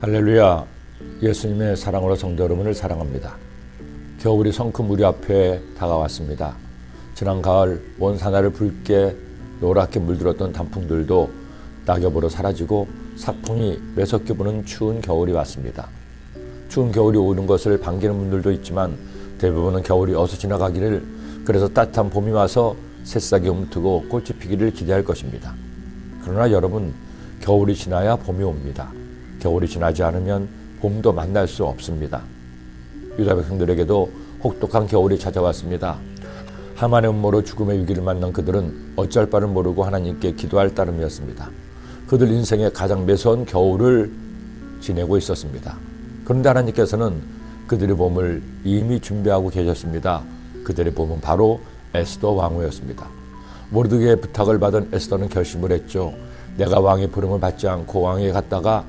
할렐루야 예수님의 사랑으로 성도 여러분을 사랑합니다. 겨울이 성큼 우리 앞에 다가왔습니다. 지난 가을 원산하를 붉게 노랗게 물들었던 단풍들도 낙엽으로 사라지고 사풍이 매섭게 부는 추운 겨울이 왔습니다. 추운 겨울이 오는 것을 반기는 분들도 있지만 대부분은 겨울이 어서 지나가기를 그래서 따뜻한 봄이 와서 새싹이 움트고 꽃이 피기를 기대할 것입니다. 그러나 여러분 겨울이 지나야 봄이 옵니다. 겨울이 지나지 않으면 봄도 만날 수 없습니다. 유다 백성들에게도 혹독한 겨울이 찾아왔습니다. 하만의 음모로 죽음의 위기를 만난 그들은 어쩔 바를 모르고 하나님께 기도할 따름이었습니다. 그들 인생의 가장 매서운 겨울을 지내고 있었습니다. 그런데 하나님께서는 그들의 봄을 이미 준비하고 계셨습니다. 그들의 봄은 바로 에스더 왕후였습니다. 모르드게의 부탁을 받은 에스더는 결심을 했죠. 내가 왕의 부름을 받지 않고 왕에 갔다가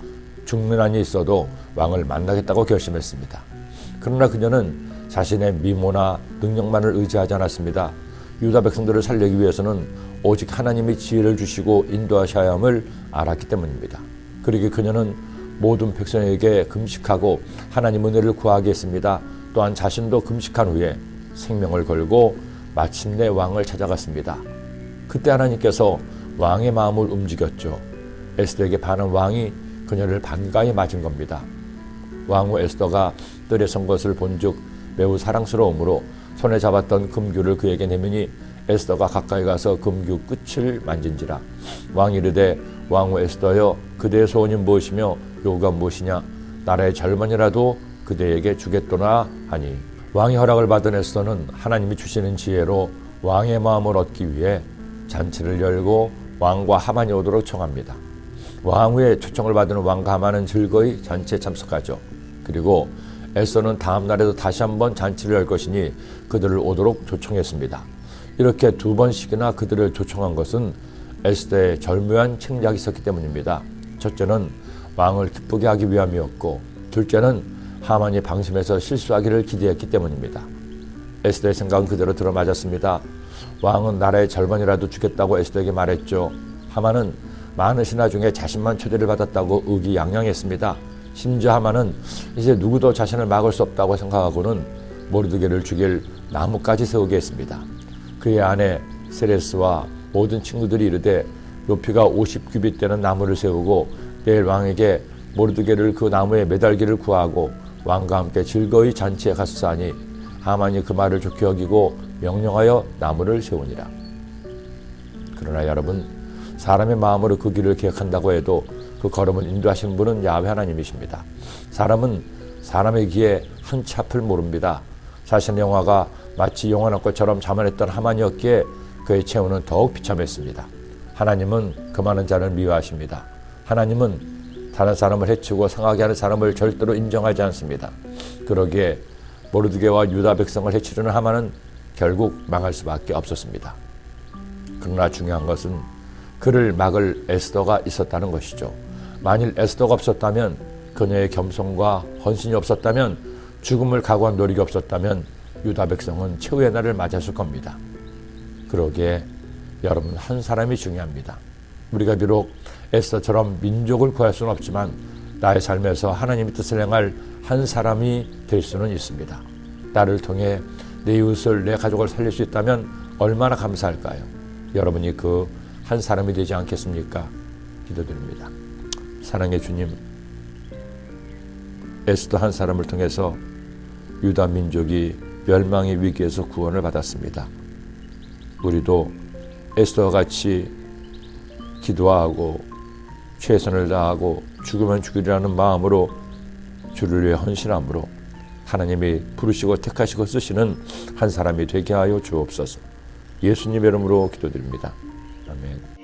죽는 한이 있어도 왕을 만나겠다고 결심했습니다. 그러나 그녀는 자신의 미모나 능력만을 의지하지 않았습니다. 유다 백성들을 살리기 위해서는 오직 하나님의 지혜를 주시고 인도하셔야 함을 알았기 때문입니다. 그러기 그녀는 모든 백성에게 금식하고 하나님 은혜를 구하게 했습니다. 또한 자신도 금식한 후에 생명을 걸고 마침내 왕을 찾아갔습니다. 그때 하나님께서 왕의 마음을 움직였죠. 에스더에게 반한 왕이 그녀를 반가이 맞은 겁니다. 왕후 에스더가 뜰에 선 것을 본즉 매우 사랑스러우므로 손에 잡았던 금규를 그에게 내미니 에스더가 가까이 가서 금규 끝을 만진지라 왕이 이르되 왕후 에스더여 그대의 소원이 무엇이며 요구가 무엇이냐 나라의 절반이라도 그대에게 주겠도나 하니 왕의 허락을 받은 에스더는 하나님이 주시는 지혜로 왕의 마음을 얻기 위해 잔치를 열고 왕과 하만이 오도록 청합니다. 왕후의 초청을 받은 왕과 하만은 즐거이 잔치에 참석하죠. 그리고 에스더는 다음 날에도 다시 한번 잔치를 열 것이니 그들을 오도록 초청했습니다. 이렇게 두 번씩이나 그들을 초청한 것은 에스더의 절묘한 책략이 있었기 때문입니다. 첫째는 왕을 기쁘게 하기 위함이었고 둘째는 하만이 방심해서 실수하기를 기대했기 때문입니다. 에스더의 생각은 그대로 들어맞았습니다. 왕은 나라의 절반이라도 주겠다고 에스더에게 말했죠. 하만은 많은 신하 중에 자신만 초대를 받았다고 의기양양했습니다. 심지어 하만은 이제 누구도 자신을 막을 수 없다고 생각하고는 모르드게를 죽일 나무까지 세우게 했습니다. 그의 아내 세레스와 모든 친구들이 이르되 높이가 50규빗 되는 나무를 세우고 내일 왕에게 모르드게를 그 나무에 매달기를 구하고 왕과 함께 즐거이 잔치에 갔사니 하만이 그 말을 좋게 여기고 명령하여 나무를 세우니라. 그러나 여러분 사람의 마음으로 그 길을 기억한다고 해도 그 걸음을 인도하시는 분은 야훼 하나님이십니다. 사람은 사람의 귀에 한치 앞을 모릅니다. 자신의 영화가 마치 영원한 것처럼 자만했던 하만이었기에 그의 체온은 더욱 비참했습니다. 하나님은 그 많은 자를 미워하십니다. 하나님은 다른 사람을 해치고 상하게 하는 사람을 절대로 인정하지 않습니다. 그러기에 모르드게와 유다 백성을 해치려는 하만은 결국 망할 수밖에 없었습니다. 그러나 중요한 것은 그를 막을 에스더가 있었다는 것이죠. 만일 에스더가 없었다면 그녀의 겸손과 헌신이 없었다면 죽음을 각오한 노력이 없었다면 유다 백성은 최후의 날을 맞았을 겁니다. 그러기에 여러분 한 사람이 중요합니다. 우리가 비록 에스더처럼 민족을 구할 수는 없지만 나의 삶에서 하나님의 뜻을 행할 한 사람이 될 수는 있습니다. 나를 통해 내 이웃을 내 가족을 살릴 수 있다면 얼마나 감사할까요? 여러분이 그 한 사람이 되지 않겠습니까? 기도드립니다. 사랑의 주님, 에스더 한 사람을 통해서 유다 민족이 멸망의 위기에서 구원을 받았습니다. 우리도 에스더와 같이 기도하고 최선을 다하고 죽으면 죽으리라는 마음으로 주를 위해 헌신함으로 하나님이 부르시고 택하시고 쓰시는 한 사람이 되게 하여 주옵소서. 예수님 이름으로 기도드립니다. 아멘.